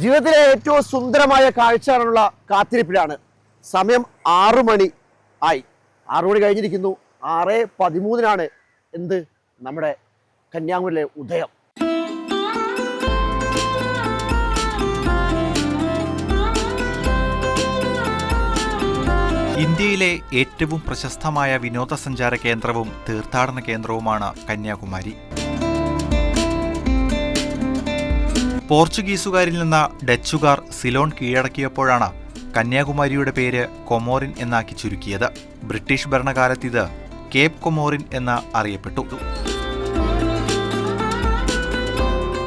ജീവിതത്തിലെ ഏറ്റവും സുന്ദരമായ കാഴ്ചയാണുള്ള കാത്തിരിപ്പിലാണ്. സമയം ആറു മണി ആയി. ആറു മണി കഴിഞ്ഞിരിക്കുന്നു. ആറ് പതിമൂന്നിനാണ് എന്ത്? നമ്മുടെ കന്യാകുമാരിയിലെ ഉദയം. ഇന്ത്യയിലെ ഏറ്റവും പ്രശസ്തമായ വിനോദസഞ്ചാര കേന്ദ്രവും തീർത്ഥാടന കേന്ദ്രവുമാണ് കന്യാകുമാരി. പോർച്ചുഗീസുകാരിൽ നിന്ന് ഡച്ചുകാർ സിലോൺ കീഴടക്കിയപ്പോഴാണ് കന്യാകുമാരിയുടെ പേര് കൊമോറിൻ എന്നാക്കി ചുരുക്കിയത്. ബ്രിട്ടീഷ് ഭരണകാലത്ത് ഇത് കേപ്പ് കൊമോറിൻ എന്ന് അറിയപ്പെട്ടു.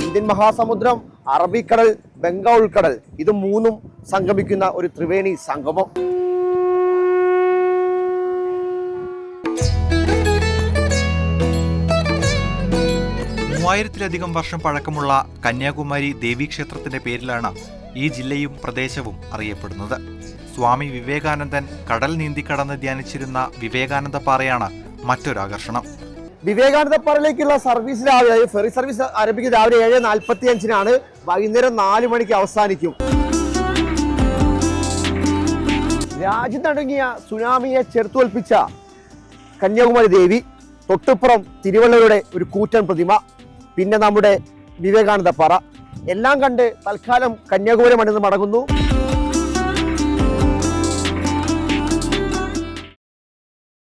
ഇന്ത്യൻ മഹാസമുദ്രം അറബിക്കടൽ ബംഗാൾ ഉൾക്കടൽ ഇത് മൂന്നും സംഗമിക്കുന്ന ഒരു ത്രിവേണി സംഗമം. മൂവായിരത്തിലധികം വർഷം പഴക്കമുള്ള കന്യാകുമാരി ദേവീക്ഷേത്രത്തിന്റെ പേരിലാണ് ഈ ജില്ലയും പ്രദേശവും അറിയപ്പെടുന്നത്. സ്വാമി വിവേകാനന്ദൻ കടൽ നീന്തി കടന്ന് ധ്യാനിച്ചിരുന്ന വിവേകാനന്ദ പാറയാണ് മറ്റൊരാകർഷണം വിവേകാനന്ദ പാറയിലേക്കുള്ള സർവീസ് രാവിലെ ഫെറി സർവീസ് ആരംഭിക്കുന്നത് രാവിലെ ഏഴ് നാൽപ്പത്തി അഞ്ചിനാണ് വൈകുന്നേരം നാല് മണിക്ക് അവസാനിക്കും രാജ്യത്തടങ്ങിയ സുനാമിയെ ചെറുത്തുവൽപ്പിച്ച കന്യാകുമാരി ദേവി തൊട്ടുപ്പുറം തിരുവള്ളയുടെ ഒരു കൂറ്റൻ പ്രതിമ. പിന്നെ നമ്മുടെ വിവേകാനന്ദ പാറ. എല്ലാം കണ്ട് തൽക്കാലം കന്യാകുമാരി മണ്ണിൽ നിന്ന് മടങ്ങുന്നു.